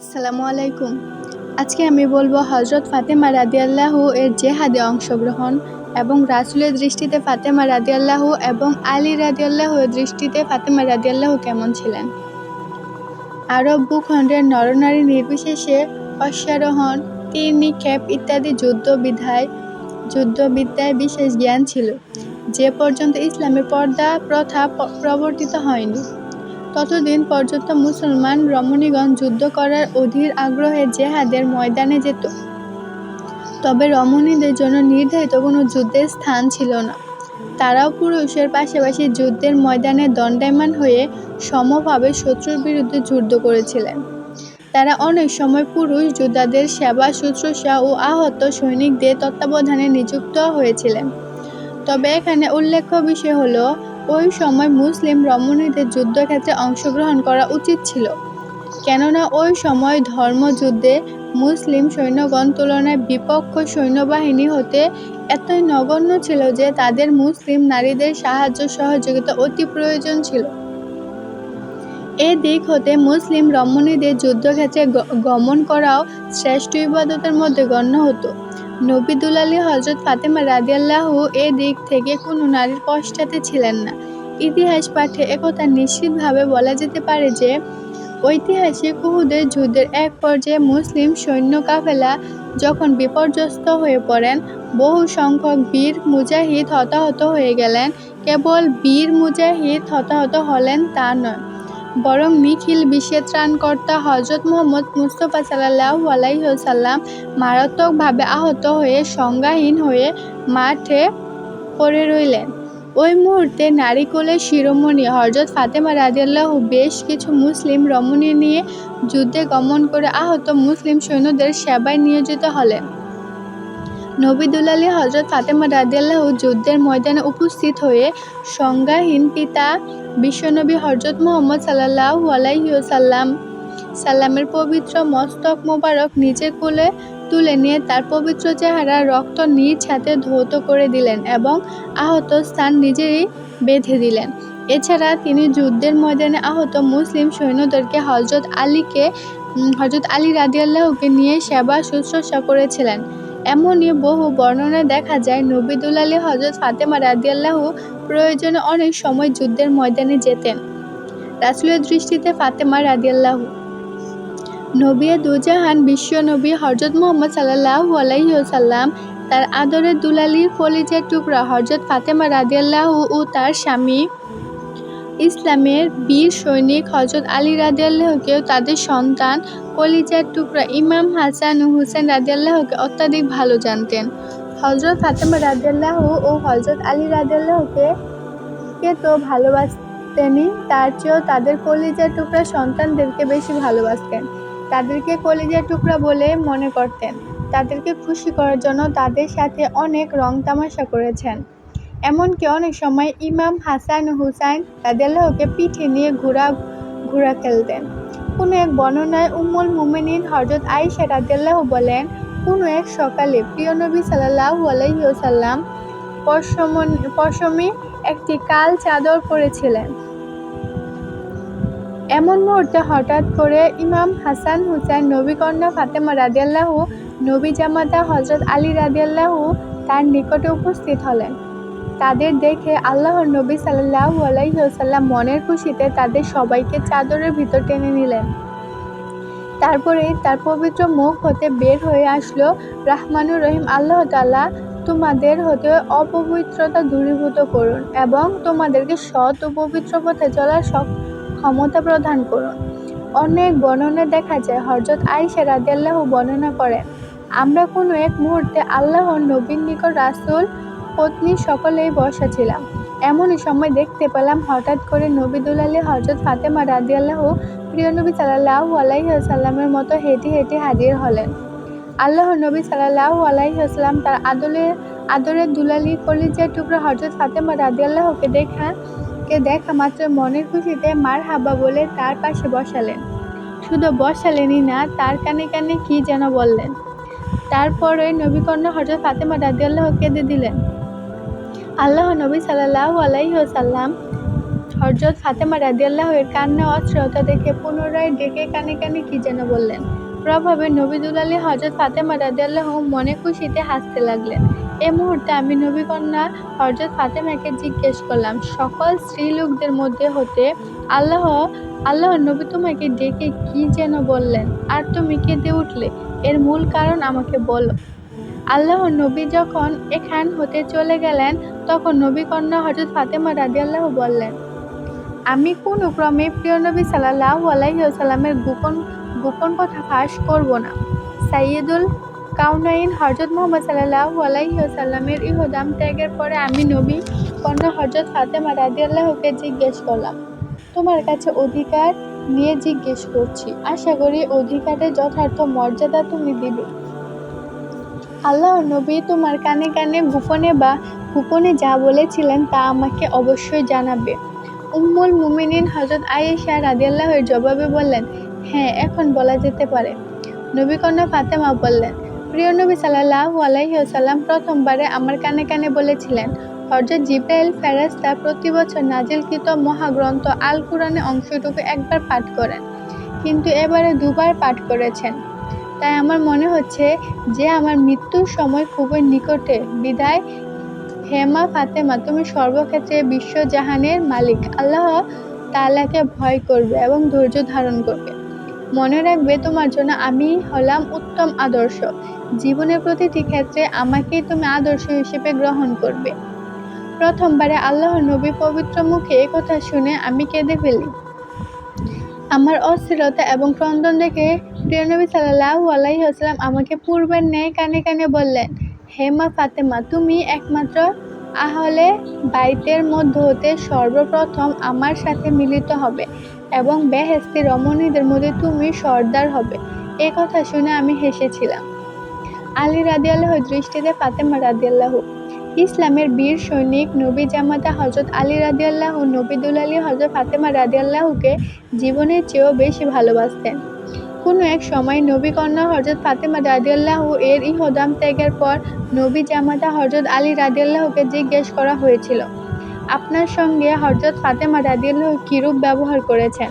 আসসালামু আলাইকুম। আজকে আমি বলব হজরত ফাতেমা রাদিয়াল্লাহু এর জেহাদে অংশগ্রহণ এবং রাসুলের দৃষ্টিতে ফাতেমা রাদিয়াল্লাহু এবং আলী রাদিয়াল্লাহু এর দৃষ্টিতে ফাতেমা রাদিয়াল্লাহু কেমন ছিলেন। আরব ভূখণ্ডের নরনারী নির্বিশেষে অশ্বারোহণ তীর নিক্ষেপ ইত্যাদি যুদ্ধবিদ্যায় যুদ্ধবিদ্যায় বিশেষ জ্ঞান ছিল। যে পর্যন্ত ইসলামের পর্দা প্রথা প্রবর্তিত হয়নি। ততদিন পর্যন্ত মুসলমান রমণীগণ যুদ্ধ করার অধীর আগ্রহে জেহাদের ময়দানে যেত? তবে রমণীদের জন্য নির্ধারিত কোনো যুদ্ধের স্থান ছিল না। তারাও পুরুষের পাশাপাশি যুদ্ধের ময়দানে দণ্ডায়মান হয়ে সমভাবে শত্রুর বিরুদ্ধে যুদ্ধ করেছিলেন। তারা অনেক সময় পুরুষ যোদ্ধাদের সেবা, শুশ্রূষা ও আহত সৈনিকদের তত্ত্বাবধানে নিযুক্ত হয়েছিলেন। তবে এখানে উল্লেখ্য বিষয় হলো ওই সময় মুসলিম রমণীদের যুদ্ধক্ষেত্রে অংশগ্রহণ করা উচিত ছিল। কেননা ওই সময় ধর্মযুদ্ধে মুসলিম সৈন্যগণ তুলনায় বিপক্ষ সৈন্যবাহিনী হতে এতই নগণ্য ছিল যে তাদের মুসলিম নারীদের সাহায্য সহযোগিতা অতি প্রয়োজন ছিল। এ দিক হতে মুসলিম রমণীদের যুদ্ধক্ষেত্রে গমন করাও শ্রেষ্ঠ ইবাদতের মধ্যে গণ্য হতো। নবী দুলালী হজরত ফাতেমা রাদিয়াল্লাহু এ দিক থেকে কোনো নারীর পশ্চাতে ছিলেন না। ইতিহাস পাঠে একথা নিশ্চিতভাবে বলা যেতে পারে যে, ঐতিহাসিক উহুদের যুদ্ধের এক পর্যায়ে মুসলিম সৈন্য কাফেলা যখন বিপর্যস্ত হয়ে পড়েন, বহু সংখ্যক বীর মুজাহিদ হতাহত হয়ে গেলেন। কেবল বীর মুজাহিদ হতাহত হলেন তা নয়। বরং নিখিল বিশ্বের ত্রাণকর্তা হজরত মোহাম্মদ মুস্তফা সাল্লাহু আলাইসাল্লাম মারাত্মকভাবে আহত হয়ে সংজ্ঞাহীন হয়ে মাঠে পড়ে রইলেন ওই মুহূর্তে নারীকুলের শিরোমণি হজরত ফাতেমা রাদিয়াল্লাহু বেশ কিছু মুসলিম রমণী নিয়ে যুদ্ধে গমন করে আহত মুসলিম সৈন্যদের সেবায় নিয়োজিত হলেন নবিদুল হজরত ফাতেমা রাদিয়াল্লাহু যুদ্ধের ময়দানে উপস্থিত হয়ে সংজ্ঞাহীন পিতা বিশ্বনবী হজরত মোহাম্মদ সাল্লাহু আলাইসাল্লাম সাল্লামের পবিত্র মস্তক মোবারক নিজের কোলে তুলে নিয়ে তার পবিত্র চেহারা রক্ত নিজ হাতে ধৌত করে দিলেন এবং আহত স্থান নিজেই বেঁধে দিলেন। এছাড়া তিনি যুদ্ধের ময়দানে আহত মুসলিম সৈন্যদেরকে হজরত আলীকে হজরত আলী রাদিয়াল্লাহুকে নিয়ে সেবা শুশ্রূষা করেছিলেন। এমনই বহু বর্ণনায় দেখা যায় নবী আলী হজরত ফাতেমা রাদিয়াল্লাহু প্রয়োজনে অনেক সময় যুদ্ধের ময়দানে যেতেন। রাসুলের দৃষ্টিতে ফাতেমা রাদিয়াল্লাহু। নবী দুজাহান বিশ্ব নবী হজরত মোহাম্মদ সাল্লাহু আলাইসাল্লাম তার আদরের দুলালির কলিজার টুকরা হজরত ফাতেমা রাদিয়াল্লাহু ও তার স্বামী ইসলামের বীর সৈনিক হজরত আলী রাদিয়াল্লাহুকেও তাদের সন্তান কলিজার টুকরা ইমাম হাসান হুসেন রাদিয়াল্লাহুকে অত্যাধিক ভালো জানতেন। হজরত ফাতেমা রাদিয়াল্লাহু ও হজরত আলী রাদিয়াল্লাহুকে কে তো ভালোবাসতেনই, তার চেয়েও তাদের কলিজার টুকরা সন্তানদেরকে বেশি ভালোবাসতেন। তাদেরকে কলিজার টুকরা বলে মনে করতেন। তাদেরকে খুশি করার জন্য তাদের সাথে অনেক রং তামাশা করেছেন। এমনকি অনেক সময় ইমাম হাসান হুসাইন রাদিয়াল্লাহুকে পিঠে নিয়ে ঘোরা ঘোরা খেলতেন। কোনো এক বর্ণনায় উম্মুল মুমিনিন হজরত আয়েশা রাদিয়াল্লাহু বলেন, কোনো এক সকালে প্রিয় নবী সাল্লাল্লাহু আলাইহি ওয়াসাল্লাম পশমে একটি কাল চাদর পরেছিলেন। এমন মুহূর্তে হঠাৎ করে ইমাম হাসান হুসাইন, নবীকন্যা ফাতেমা রাদিয়াল্লাহু নবী জামাতা হজরত আলী রাদিয়াল্লাহু তার নিকটে উপস্থিত হলেন। তাদের দেখে আল্লাহর নবী সাল্লাল্লাহু আলাইহি ওয়াসাল্লাম মনের খুশিতে তাদের সবাইকে চাদরের ভিতর টেনে নিলেন। তারপরে তার পবিত্র মুখ হতে বের হয়ে আসলো, রাহমানুর রহিম, আল্লাহ তাআলা তোমাদের হতে অপবিত্রতা দূরীভূত করুন এবং তোমাদেরকে সৎ ও পবিত্র পথে চলার ক্ষমতা প্রদান করুন। অনেক বর্ণনায় দেখা যায় হজরত আয়েশা রাদিয়াল্লাহু বর্ণনা করেন, আমরা কোনো এক মুহূর্তে আল্লাহর নবীর নিকট রাসূল পত্নী সকলেই বসা ছিলাম। এমনই সময় দেখতে পেলাম হঠাৎ করে নবী আলী হজরত ফাতেমা রাদিয়াল্লাহু প্রিয় নবী সাল্লাল্লাহু আলাইসাল্লামের মতো হেঁটে হেঁটে হাজির হলেন। আল্লাহ নবী সাল্লাল্লাহু আলাইহি সাল্লাম তার আদলের আদরের দুলালি কলিজার টুকরা হজরত ফাতেমা রাদিয়াল্লাহুকে দেখা, কে দেখা মাত্র মনের খুশিতে মার হাবা বলে তার পাশে বসালেন। শুধু বসালেনই না, তার কানে কানে কি যেন বললেন। তারপরে নবীকন্যা হজরত ফাতেমা রাদিয়াল্লাহু কেঁদে দিলেন। আল্লাহ নবী সাল্লাল্লাহু আলাইহি ওয়াসাল্লাম হযরত ফাতেমা রাদিয়াল্লাহু এর কান্না অশ্রুতা দেখে পুনরায় ডেকে কানে কানে কি যেন বললেন। প্রভাবে নবী দুলালী হযরত ফাতেমা রাদিয়াল্লাহু মনে খুশিতে হাসতে লাগলেন। এ মুহূর্তে আমি নবীকন্যা হরজত ফাতেমাকে জিজ্ঞেস করলাম, সকল স্ত্রীলোকদের মধ্যে হতে আল্লাহ আল্লাহর নবী তোমাকে ডেকে কি যেন বললেন আর তুমি কেঁদে উঠলে, এর মূল কারণ আমাকে বলো। আল্লাহর নবী যখন এখান হতে চলে গেলেন তখন নবীকন্যা হযরত ফাতেমা রাদিয়াল্লাহু বললেন, আমি কোন ক্রমে প্রিয় নবী সাল্লাল্লাহু আলাইহি ওয়াসাল্লামের গোপন গোপন কথা ফাঁস করব না। সাইয়্যিদুল কাউনাইন হযরত মুহাম্মদ সাল্লাল্লাহু আলাইহি ওয়াসাল্লামের ইহদাম ত্যাগের পরে আমি নবী কন্যা হযরত ফাতেমা রাদিয়াল্লাহুকে জিজ্ঞেস করলাম, তোমার কাছে অধিকার নিয়ে জিজ্ঞেস করছি। আশা করি অধিকারের যথার্থ মর্যাদা তুমি দিবে। আল্লাহর নবী তোমার কানে কানে গোপনে বা গোপনে যা বলেছিলেন তা আমাকে অবশ্যই জানাবে। উম্মুল মুমিনিন হজরত আয়েশা রাদিয়াল্লাহু এর জবাবে বললেন, হ্যাঁ এখন বলা যেতে পারে। নবীকন্যা ফাতেমা বললেন, প্রিয় নবী সাল্লাল্লাহু আলাইহি ওয়াসাল্লাম প্রথমবারে আমার কানে কানে বলেছিলেন, হযরত জিবরাইল ফেরেশতা প্রতি বছর নাজিলকৃত মহাগ্রন্থ আল কুরআনের অংশটুকু একবার পাঠ করেন, কিন্তু এবারে দুবার পাঠ করেছেন। তাই আমার মনে হচ্ছে যে আমার মৃত্যুর সময় খুবই নিকটে বিদায়, হেমা, ফাতেমা, তুমি সর্বক্ষেত্রে বিশ্বজাহানের মালিক আল্লাহ তালাকে ভয় করবে এবং ধৈর্য ধারণ করবে। মনে রাখবে তোমার জন্য আমি হলাম উত্তম আদর্শ। জীবনের প্রতিটি ক্ষেত্রে আমাকেই তুমি আদর্শ হিসেবে গ্রহণ করবে। প্রথমবারে আল্লাহ নবী পবিত্র মুখে এ কথা শুনে আমি কেঁদে ফেলি। আমার অস্থিরতা এবং ক্রন্দন দেখে প্রিয় নবী সাল্লাল্লাহু আলাইহি ওয়াসাল্লাম আমাকে পূর্বের ন্যায় কানে কানে বললেন, হে মা ফাতেমা তুমি একমাত্র আহলে বাইতের মধ্য হতে সর্বপ্রথম আমার সাথে মিলিত হবে এবং বেহেশতি রমণীদের মধ্যে তুমি সর্দার হবে। এ কথা শুনে আমি হেসেছিলাম। আলী আল্লাহ দৃষ্টিতে ফাতেমা রাদিয়াল্লাহু ইসলামের বীর সৈনিক নবী জামাতা হযরত আলী রাদিয়াল্লাহু নবী দুলালী হযরত ফাতেমা রাদিয়াল্লাহুকে জীবনের চেয়েও বেশি ভালোবাসতেন। কোনো এক সময় নবী কন্যা হযরত ফাতেমা রাদিয়াল্লাহু এর ইহদাম ত্যাগের পর নবী জামাতা হযরত আলী রাদিয়াল্লাহুকে জিজ্ঞেস করা হয়েছিল, আপনার সঙ্গে হযরত ফাতেমা রাদিয়াল্লাহু কিরূপ ব্যবহার করেছেন?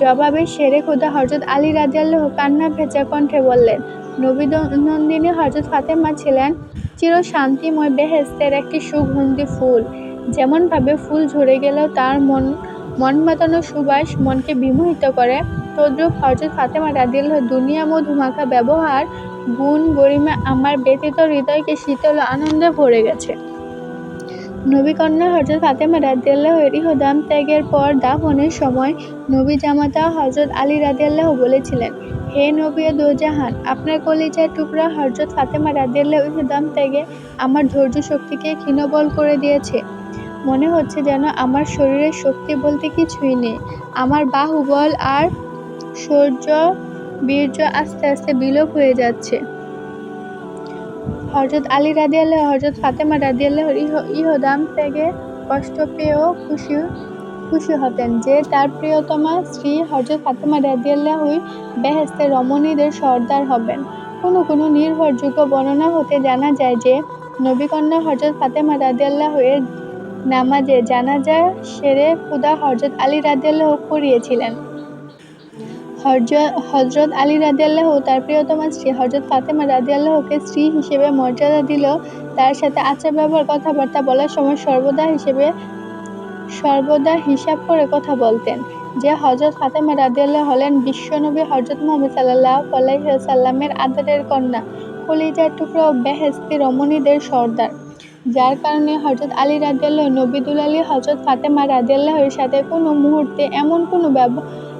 জবাবে শেরে খোদা হযরত আলী রাদিয়াল্লাহু কান্না ভেজা কণ্ঠে বললেন, নবী নবীনন্দিনী হযরত ফাতেমা ছিলেন চিরশান্তিময় বেহেস্তের একটি সুগন্ধি ফুল। যেমনভাবে ফুল ঝরে গেলেও তার মন মন মাতানো সুবাস মনকে বিমোহিত করে, তদ্রূপ হযরত ফাতেমা রাদিয়াল্লাহুর দুনিয়া মধুমাখা ব্যবহার, গুণ গরিমা আমার ব্যথিত হৃদয়কে শীতল আনন্দে ভরে গেছে। নবীকন্যা হযরত ফাতেমা রাদিয়াল্লাহু এর ইহদাম ত্যাগের পর দাফনের সময় নবী জামাতা হযরত আলী রাদিয়াল্লাহু বলেছিলেন, হে নবী দোজাহান আপনার কলিজার টুকরা হযরত ফাতেমা রাদিয়াল্লাহু ইহদাম ত্যাগে আমার ধৈর্য শক্তিকে ক্ষীণবল করে দিয়েছে। মনে হচ্ছে যেন আমার শরীরের শক্তি বলতে কিছুই নেই। আমার বাহুবল আর শৌর্য বীর্য আস্তে আস্তে বিলোপ হয়ে যাচ্ছে। হযরত আলী রাদিয়াল্লাহু হযরত ফাতেমা রাদিয়াল্লাহুর ইহদাম ত্যাগে কষ্ট পেয়েও খুশি খুশি হতেন যে তার প্রিয়তমা স্ত্রী হযরত ফাতেমা রাদিয়াল্লাহুই বেহেস্তে রমণীদের সর্দার হবেন। কোনো কোনো নির্ভরযোগ্য বর্ণনা হতে জানা যায় যে, নবীকন্যা হযরত ফাতেমা রাদিয়াল্লাহু এর নামাজে জানাজা সেরে খোদা হযরত আলী রাদিয়াল্লাহু পড়িয়েছিলেন। হযরত আলী রাদিয়াল্লাহু তার প্রিয়তমা স্ত্রী হযরত ফাতেমা রাদিয়াল্লাহুকে স্ত্রী হিসেবে মর্যাদা দিলেও তার সাথে আচার ব্যবহার কথাবার্তা বলার সময় সর্বদা হিসেবে সর্বদা হিসাব করে কথা বলতেন যে হযরত ফাতেমা রাদিয়াল্লাহু হলেন বিশ্বনবী হযরত মোহাম্মদ সাল্লাল্লাহু আলাইহি ওয়াসাল্লামের আদরের কন্যা, কলিজার টুকরো ও বেহেশতি রমণীদের সর্দার। যার কারণে হজরত আলী রাদিয়াল্লাহু নবীদুল আলী হযরত ফাতেমা রাদিয়াল্লাহুর সাথে কোনো মুহূর্তে এমন কোনো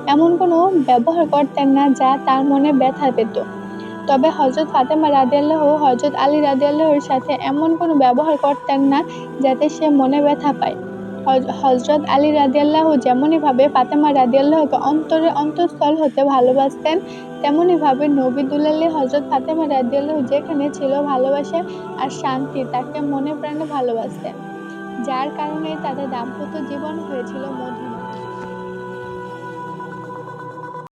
এমন কোনো ব্যবহার করতেন না যা তার মনে ব্যথা পেত। তবে হজরত ফাতেমা রাদিয়াল্লাহু হজরত আলী রাদিয়াল্লাহুর সাথে এমন কোনো ব্যবহার করতেন না যাতে সে মনে ব্যথা পায়। হজরত আলী রাদিয়াল্লাহু যেমনইভাবে ফাতেমা রাদিয়াল্লাহুকে অন্তরে অন্তঃস্থল হতে ভালোবাসতেন, তেমনিভাবে নবী হযরত ফাতেমা রাদিয়াল্লাহু যেখানে ছিল ভালোবাসা আর শান্তি তাকে মনে প্রাণে ভালোবাসতেন। যার কারণে তাদের দাম্পত্য জীবন হয়েছিল